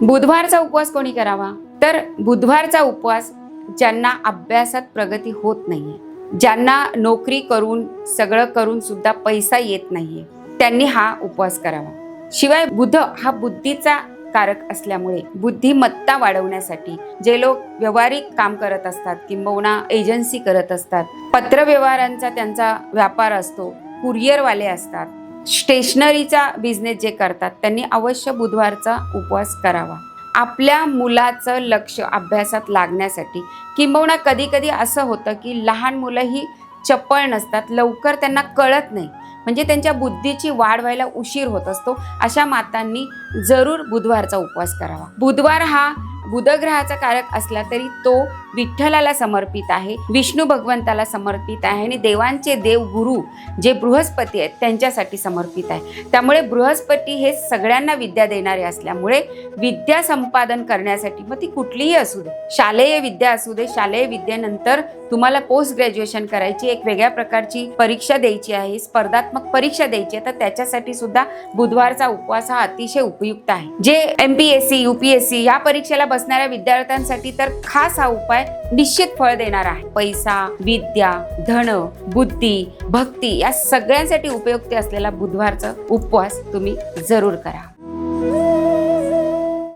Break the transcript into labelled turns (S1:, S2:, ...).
S1: बुधवारचा उपवास कोणी करावा? तर बुधवारचा उपवास ज्यांना अभ्यासात प्रगती होत नाहीये ज्यांना नोकरी करून सगळं करून सुद्धा पैसा येत नाहीये त्यांनी हा उपवास करावा. शिवाय बुध हा बुद्धीचा कारक असल्यामुळे बुद्धिमत्ता वाढवण्यासाठी जे लोक व्यावहारिक काम करत असतात किंबहुना एजन्सी करत असतात पत्रव्यवहारांचा त्यांचा व्यापार असतो कुरिअरवाले असतात स्टेशनरीचा बिझनेस जे करतात त्यांनी अवश्य बुधवारचा उपवास करावा. आपल्या मुलाचं लक्ष अभ्यासात लागण्यासाठी किंबहुना कधीकधी असं होतं की लहान मुलं ही चपळ नसतात लवकर त्यांना कळत नाही. म्हणजे त्यांच्या बुद्धीची वाढ व्हायला उशीर होत असतो. अशा मातांनी जरूर बुधवारचा उपवास करावा. बुधवार हा बुधग्रहाचा कारक असला तरी तो विठ्ठलाला समर्पित आहे विष्णू भगवंताला समर्पित आहे आणि देवांचे देव गुरु जे बृहस्पती आहेत त्यांच्यासाठी समर्पित आहे. त्यामुळे बृहस्पती हे सगळ्यांना विद्या देणारे असल्यामुळे विद्या संपादन करण्यासाठी मग ती कुठलीही असू दे. शालेय विद्या असू दे शालेय विद्येनंतर तुम्हाला पोस्ट ग्रॅज्युएशन करायची एक वेगळ्या प्रकारची परीक्षा द्यायची आहे स्पर्धात्मक परीक्षा द्यायची आहे तर त्याच्यासाठी सुद्धा बुधवारचा उपवास हा अतिशय उपयुक्त आहे. जे M P S C U P S C या परीक्षेला बसणाऱ्या विद्यार्थ्यांसाठी तर खास हा उपाय निश्चित फळ देणार आहे. पैसा विद्या धन बुद्धी भक्ती या सगळ्यांसाठी उपयुक्त असलेला बुधवारचा उपवास तुम्ही जरूर करा.